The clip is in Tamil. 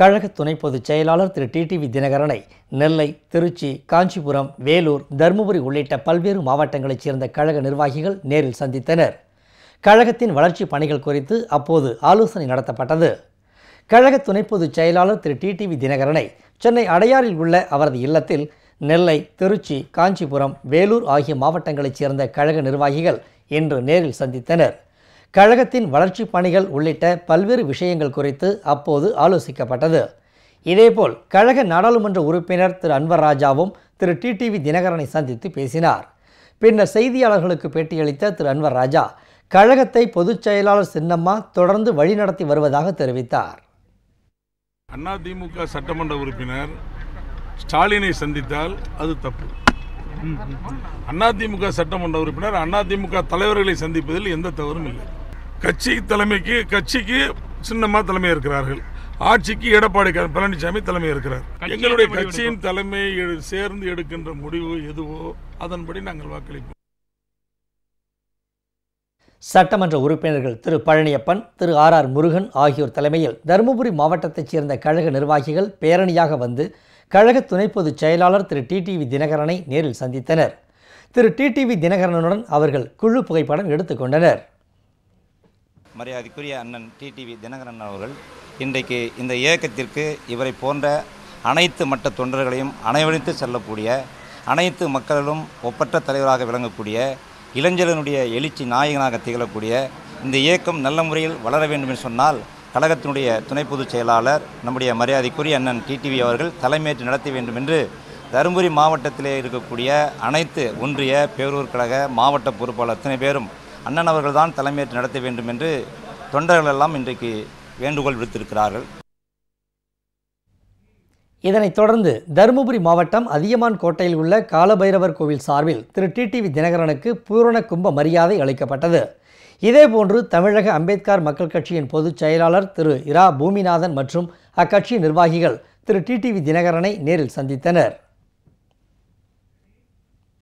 கழக துணை பொதுச் செயலாளர் திரு டிடிவி தினகரனை நெல்லை திருச்சி காஞ்சிபுரம் வேலூர் தருமபுரி உள்ளிட்ட பல்வேறு மாவட்டங்களைச் சேர்ந்த கழக நிர்வாகிகள் நேரில் சந்தித்தனர். கழகத்தின் வளர்ச்சி பணிகள் குறித்து அப்போது ஆலோசனை நடத்தப்பட்டது. கழக துணை பொதுச் செயலாளர் திரு டிடிவி தினகரனை சென்னை அடையாறில் உள்ள அவரது இல்லத்தில் நெல்லை திருச்சி காஞ்சிபுரம் வேலூர் ஆகிய மாவட்டங்களைச் சேர்ந்த கழக நிர்வாகிகள் இன்று நேரில் சந்தித்தனர். கழகத்தின் வளர்ச்சி பணிகள் உள்ளிட்ட பல்வேறு விஷயங்கள் குறித்து அப்போது ஆலோசிக்கப்பட்டது. இதேபோல் கழக நாடாளுமன்ற உறுப்பினர் திரு. அன்வர் ராஜாவும் திரு. டிடிவி தினகரனை சந்தித்து பேசினார். பின்னர் செய்தியாளர்களுக்கு பேட்டியளித்த திரு. அன்வர் ராஜா கழகத்தை பொதுச் செயலாளர் சின்னம்மா தொடர்ந்து வழிநடத்தி வருவதாக தெரிவித்தார். அதிமுக சட்டமன்ற உறுப்பினர் ஸ்டாலினை சந்தித்தால் அது தப்பு. அதிமுக சட்டமன்ற உறுப்பினர் அதிமுக தலைவர்களை சந்திப்பதில் எந்த தவறும் இல்லை. கட்சி தலைமைக்கு கட்சிக்கு சின்னமா தலைமை இருக்கிறார்கள். ஆட்சிக்கு எடப்பாடி பழனிசாமி தலைமை இருக்கிறார். எங்களுடைய கட்சியின் தலைமை சேர்ந்து எடுக்கின்ற முடிவு எதுவோ அதன்படி நாங்கள் வாக்களிப்போம். சட்டமன்ற உறுப்பினர்கள் திரு பழனியப்பன் திரு ஆர் ஆர் முருகன் ஆகியோர் தலைமையில் தருமபுரி மாவட்டத்தைச் சேர்ந்த கழக நிர்வாகிகள் பேரணியாக வந்து கழக துணை பொதுச் செயலாளர் திரு டிடிவி தினகரனை நேரில் சந்தித்தனர். திரு டிடிவி தினகரனுடன் அவர்கள் குழு புகைப்படம் எடுத்துக்கொண்டனர் மரியாதைக்குரிய அண்ணன் டிடிவி தினகரன் அவர்கள் இன்றைக்கு இந்த இயக்கத்திற்கு இவரை போன்ற அனைத்து மட்ட தொண்டர்களையும் அனைவரித்து செல்லக்கூடிய அனைத்து மக்களிலும் ஒப்பற்ற தலைவராக விளங்கக்கூடிய இளைஞரனுடைய எழுச்சி நாயகனாக திகழக்கூடிய இந்த இயக்கம் நல்ல முறையில் வளர வேண்டும் என்று சொன்னால் கழகத்தினுடைய துணை பொதுச் செயலாளர் நம்முடைய மரியாதைக்குரிய அண்ணன் டிடிவி அவர்கள் தலைமையேற்று நடத்த வேண்டும் என்று தருமபுரி மாவட்டத்திலே இருக்கக்கூடிய அனைத்து ஒன்றிய பேரூர் கழக மாவட்ட பொறுப்பாளர் அத்தனை பேரும் அண்ணன் அவர்கள்தான் தலைமையேற்று நடத்த வேண்டும் என்று தொண்டர்கள் எல்லாம் இன்றைக்கு வேண்டுகோள் விடுத்திருக்கிறார்கள். இதனைத் தொடர்ந்து தருமபுரி மாவட்டம் அதியமான் கோட்டையில் உள்ள காலபைரவர் கோவில் சார்பில் திரு டிடிவி தினகரனுக்கு பூரண கும்ப மரியாதை அளிக்கப்பட்டது. இதேபோன்று தமிழக அம்பேத்கர் மக்கள் கட்சியின் பொதுச் செயலாளர் திரு இரா பூமிநாதன் மற்றும் அக்கட்சி நிர்வாகிகள் திரு டிடிவி தினகரனை நேரில் சந்தித்தனர்.